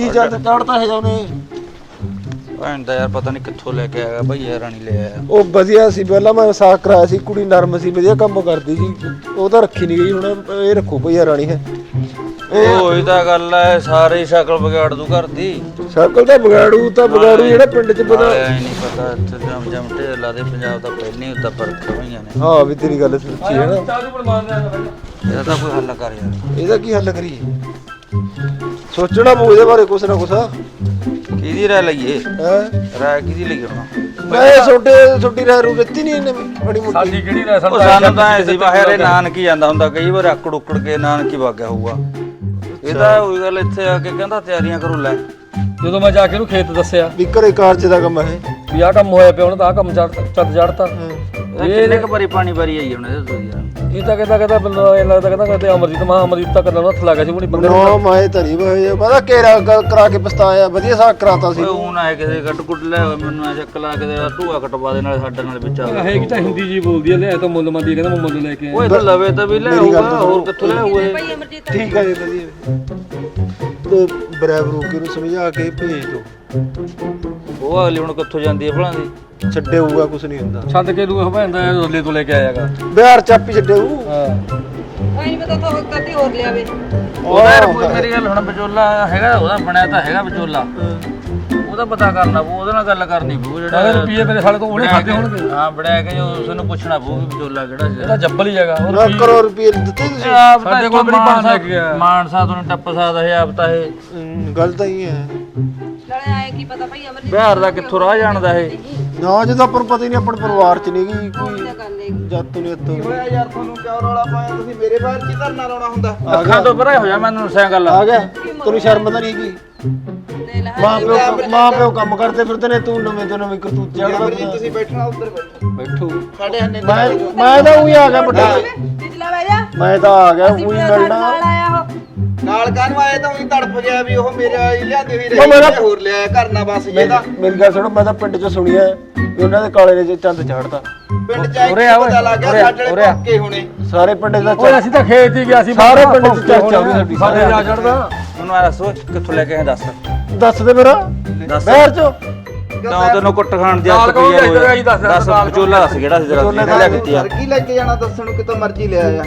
ਕੀ ਚੰਦ ਚੜਦਾ ਹੈ ਉਹਨੇ ਭੈਣ ਦਾ ਯਾਰ ਪਤਾ ਨਹੀਂ ਕਿੱਥੋਂ ਲੈ ਕੇ ਆਇਆ ਭਈਆ ਰਾਣੀ ਲੈ ਆਇਆ। ਉਹ ਵਧੀਆ ਸੀ ਪਹਿਲਾਂ ਮੈਂ ਸਾਕ ਕਰਾਇਆ ਸੀ ਕੁੜੀ ਨਰਮ ਸੀ ਵਧੀਆ ਕੰਮ ਕਰਦੀ ਸੀ। ਉਹ ਤਾਂ ਰੱਖੀ ਨਹੀਂ ਗਈ ਹੁਣ ਇਹ ਰੱਖੋ ਭਈਆ ਰਾਣੀ ਹੈ। ਉਹ ਇਹ ਤਾਂ ਗੱਲ ਐ ਸਾਰੇ ਸ਼ਕਲ ਵਿਗਾੜ ਦੂ ਘਰ ਦੀ। ਸ਼ਕਲ ਤਾਂ ਵਿਗਾੜੂ ਤਾਂ ਵਿਗਾੜੂ ਜਿਹੜਾ ਪਿੰਡ 'ਚ ਪਤਾ ਐ ਨਹੀਂ ਪਤਾ ਇੱਥੇ ਜਮ ਜਮ ਢੇਲਾ ਦੇ ਪੰਜਾਬ ਦਾ ਪਹਿਲਾਂ ਹੀ ਉੱਤਾ ਪਰਖ ਹੋਈਆਂ ਨੇ। ਹਾਂ ਵੀ ਤੇਰੀ ਗੱਲ ਸੱਚੀ ਹੈ ਨਾ। ਇਹਦਾ ਤਾਂ ਕੋਈ ਹੱਲ ਕਰ ਯਾਰ। ਇਹਦਾ ਕੀ ਹੱਲ ਕਰੀਏ? ਸੋਚਣਾ ਪਊ ਇਹਦੇ ਬਾਰੇ ਕੁਛ ਨਾ ਕੁਛ। ਹੈ ਕਿਹਦੀ ਰਾਇ ਲਈਏ? ਰਾਇ ਕਿਹਦੀ ਲਈ ਹੁਣ? ਮੈਂ ਛੋਟੇ ਛੋਟੀ ਰਹਿ ਰੂ ਦਿੱਤੀ ਨਹੀਂ ਇਹਨੇ ਬੜੀ ਮੋਟੀ। ਸਾਡੀ ਕਿਹੜੀ ਰਹਿ ਉਹ ਸਾਨੂੰ ਤਾਂ ਐ ਸੀ ਬਾਹਰ ਇਹ ਨਾਨਕੀ ਜਾਂਦਾ ਹੁੰਦਾ ਕਈ ਵਾਰ ਆਕੜ ਉਕੜ ਕੇ ਨਾਨਕੀ ਵਗਿਆ ਹੋਊਗਾ। ਇਹਦਾ ਉਹੀ ਗੱਲ ਇੱਥੇ ਆ ਕੇ ਕਹਿੰਦਾ ਤਿਆਰੀਆਂ ਕਰੋ ਲੈ। ਜਦੋਂ ਮੈਂ ਜਾ ਕੇ ਉਹਨੂੰ ਖੇਤ ਦੱਸਿਆ ਵੀ ਘਰੇ ਕਾਰਜ ਦਾ ਕੰਮ ਹੈ। ਵੀ ਆਹ ਕੰਮ ਹੋਇਆ ਪਿਆ ਉਹਨਾਂ ਦਾ ਆਹ ਕੰਮ ਚੜ ਚੱਦ ਚੜਤਾ ਇਹ ਕਿੰਨੇ ਕ ਵਾਰੀ ਪਾਣੀ ਵਾਰੀ ਆਈ ਹੁਣ ਇਹਦੇ ਤੋਂ ਯਾਰ ਇਹ ਤਾਂ ਕਹਿੰਦਾ ਕਹਿੰਦਾ ਮੈਨੂੰ ਇਹ ਲੱਗਦਾ ਕਹਿੰਦਾ ਕਹਿੰਦੇ ਅਮਰਜੀਤ ਮਾ ਅਮਰਜੀਤ ਤਾਂ ਕਰਨ ਹੱਥ ਲੱਗਾ ਸੀ ਉਹਨੇ ਬੰਦੇ ਨੂੰ ਨੋ ਮਾਏ ਧਰੀ ਵੇ ਮੈਂ ਤਾਂ ਕੇਰਾ ਕ- ਕਰਾ ਕੇ ਪਛਤਾਇਆ ਵਧੀਆ ਸਾਕ ਕਰਾਤਾ ਸੀ। ਉਹ ਨਾ ਕਿਸੇ ਗੱਟ ਗੁੱਟ ਲੈ ਹੋਏ ਮੈਨੂੰ ਐ ਚੱਕ ਲਾ ਕੇ ਦੇ ਟੂਆ ਕਟਵਾ ਦੇ ਨਾਲ ਸਾਡੇ ਨਾਲ ਵਿੱਚ ਆ ਹੈ ਕਿ ਤਾਂ ਹਿੰਦੀ ਜੀ ਬੋਲਦੀ ਹੈ ਲੈ ਤਾਂ ਮੁੱਲ ਮੰਦੀ ਕਹਿੰਦਾ ਮੈਂ ਮੁੱਲ ਲੈ ਕੇ ਆਇਆ। ਓਏ ਤਾਂ ਲਵੇ ਤਾਂ ਵੀ ਲੈ ਆਊਗਾ ਹੋਰ ਕਿੱਥੋਂ ਲੈ ਇਹ? ਠੀਕ ਹੈ ਜੀ ਵਧੀਆ। ਤੇ ਬਰਾਬਰੂ ਕੇ ਨੂੰ ਸਮਝਾ ਕੇ ਭੇਜ ਦੋ। ਉਹ ਅਗਲੀ ਹੁਣ ਕਿੱਥੋਂ ਜਾਂਦੀ ਹੈ ਭਲਾਂ ਦੀ? ਛੱਡੇ ਹੋਊਗਾ ਕੁਛ ਨਹੀਂ ਹੁੰਦਾ। ਛੱਡ ਕੇ ਨੂੰ ਹਵਾਂਦਾ ਰੋਲੇ ਤੋਂ ਲੈ ਕੇ ਆਇਆਗਾ। ਬਿਹਾਰ ਚਾਪੀ ਛੱਡੇ ਹੋਊ। ਹਾਂ। ਆਈ ਪਤਾ ਤਾਂ ਕਦੀ ਹੋਰ ਲਿਆਵੇ। ਉਹਦਾ ਯਾਰ ਕੋਈ ਮੇਰੀ ਗੱਲ ਹੁਣ ਵਿਚੋਲਾ ਹੈਗਾ ਉਹਦਾ ਬਣਿਆ ਤਾਂ ਹੈਗਾ ਵਿਚੋਲਾ। ਉਹਦਾ ਪਤਾ ਕਰਨਾ ਪਊ ਉਹਦੇ ਨਾਲ ਗੱਲ ਕਰਨੀ ਪਊ ਅਗਰ ਜਿਹੜਾ ਰੁਪਏ ਮੇਰੇ ਸਾਲੇ ਤੋਂ ਉਹਨੇ ਖਾਦੇ ਹੋਣਗੇ। ਹਾਂ ਬੜਿਆ ਕੇ ਜੋ ਉਸ ਨੂੰ ਪੁੱਛਣਾ ਪਊ ਵੀ ਵਿਚੋਲਾ ਕਿਹੜਾ ਸੀ ਇਹਦਾ ਜੱਬਲ ਹੀ ਹੈਗਾ ਉਹ ਨਾ ਕਰੋ ਰੁਪਏ ਦਿੱਤੇ ਤੁਸੀਂ। ਆਪ ਤਾਂ ਮਾਨਸਾ- ਲੈ ਕੇ ਗਿਆ? ਮਾਨਸਾ ਤੋਂ ਨੀ ਟੱਪ ਸਕਦਾ ਇਹ ਆਪ ਤਾਂ ਇਹ। ਹਮ, ਗੱਲ ਤਾਂ ਹੀ ਹੈ। ਨਾਲੇ ਆਏ ਕੀ ਪਤਾ ਭਾਈ ਅਮਰ ਬਿਹਾਰ ਦਾ ਕਿੱਥੋਂ ਰਾਹ ਜਾਣਦਾ ਇਹ? ਨਾ ਜਦੋਂ ਆਪਾਂ ਨੂੰ ਪਤਾ ਹੀ ਨਹੀਂ ਆਪਣੇ ਪਰਿਵਾਰ ਚ ਨਹੀਂ ਗਈ ਕੋਈ। ਹੈ ਜੱਤ ਨੂੰ ਇੱਥੋਂ। ਯਾਰ ਤੁਹਾਨੂੰ ਕਿਉਂ ਰੌਲਾ ਪਾਇਆ? ਤੁਸੀਂ ਮੇਰੇ ਬਾਹਰ ਕੀ ਧਰਨਾ ਲਾਉਣਾ ਹੁੰਦਾ। ਅੱਖਾਂ ਤੋਂ ਪਰੇ ਹੋ ਜਾ ਮੈਨੂੰ ਦੱਸਿਆ ਗੱਲ। ਆ ਗਿਆ। ਤੈਨੂੰ ਸ਼ਰਮ ਤਾਂ ਨਹੀਂ ਹੈਗੀ? ਮਾਂ ਪਿਓ ਮਾਂ ਪਿਓ ਕੰਮ ਕਰਦੇ ਫਿਰਦੇ ਨੇ ਤੂੰ ਨਵੇਂ ਤੋਂ ਨਵੇਂ ਕਰਤੂਤ ਚੜਦਾ ਤੁਸੀਂ ਬੈਠਣਾ ਉੱਧਰ ਬੈਠੋ। ਬੈਠੋ। ਸਾਡੇ ਹੰਨੇ ਮੈਂ ਮੈਂ ਤਾਂ ਉਹੀ ਆ ਗਿਆ ਵੱਡਾ। ਪਿਛਲਾ ਬਹਿ ਜਾ। ਮੈਂ ਤਾਂ ਆ ਗਿਆ ਉਹੀ ਮਿਲਣਾ। ਨਾਲ ਆਇਆ ਉਹ। ਨਾਲ ਕਾਹਨੂੰ ਆਏ ਤਾਂ ਉਹੀ ਤੜਫ ਗਿਆ ਵੀ ਉਹ ਮੇਰੇ ਵਾਲੀ ਲਿਆਂਦੀ ਹੋਈ ਰਹੀ ਹੋਰ ਲਿਆ ਕਰਨਾ ਬਸ ਜਿਹਦਾ। ਮੇਰੀ ਗੱਲ ਸੁਣੋ ਮੈਂ ਤਾਂ ਪਿੰਡ ਚ ਸੁਣਿਆ। ਵੀ ਉਹਨਾਂ ਦੇ ਕਾਲੇ ਨੇ ਚੰਦ ਚਾੜਦਾ ਪਿੰਡ ਚ ਆਏ ਉਰੇ ਆ ਓਏ, ਪਤਾ ਲੱਗ ਗਿਆ ਆ, ਸਾਡੇ ਉਰੇ ਆ। ਪੱਕੇ ਹੋਣੇ। ਸਾਰੇ ਪਿੰਡ ਦਾ ਓਏ ਅਸੀਂ ਤਾਂ ਖੇਤ ਹੀ ਗਿਆ ਸੀ ਸਾਰੇ ਪਿੰਡ ਚ ਚਰਚਾ ਹੋਈ ਸਾਡੀ ਸਾਡੇ ਜਾ ਚੜਦਾ ਮੈਨੂੰ ਆ ਦੱਸੋ ਕਿੱਥੋਂ ਲੈ ਕੇ ਆਏ ਦੱਸ? ਦੱਸ ਦੇ ਮੇਰਾ। ਦੱਸ। ਬਹਿਰ ਚ। ਤਾਂ ਤੈਨੂੰ ਕੁੱਟ ਖਾਣ ਦੀ ਨਾਲ ਆਦਤ ਪਈ ਜੀ ਦੱਸ, ਦੱਸ ਵਿਚੋਲਾ ਦੱਸ ਕਿਹੜਾ ਸੀ ਜਿਹਨੇ ਲੈ ਕੀਤੀ ਆ। ਕੀ ਲੈ ਕੇ ਜਾਣਾ ਦੱਸਣ ਨੂੰ ਕਿਤੋਂ ਮਰਜ਼ੀ ਲਿਆ ਆ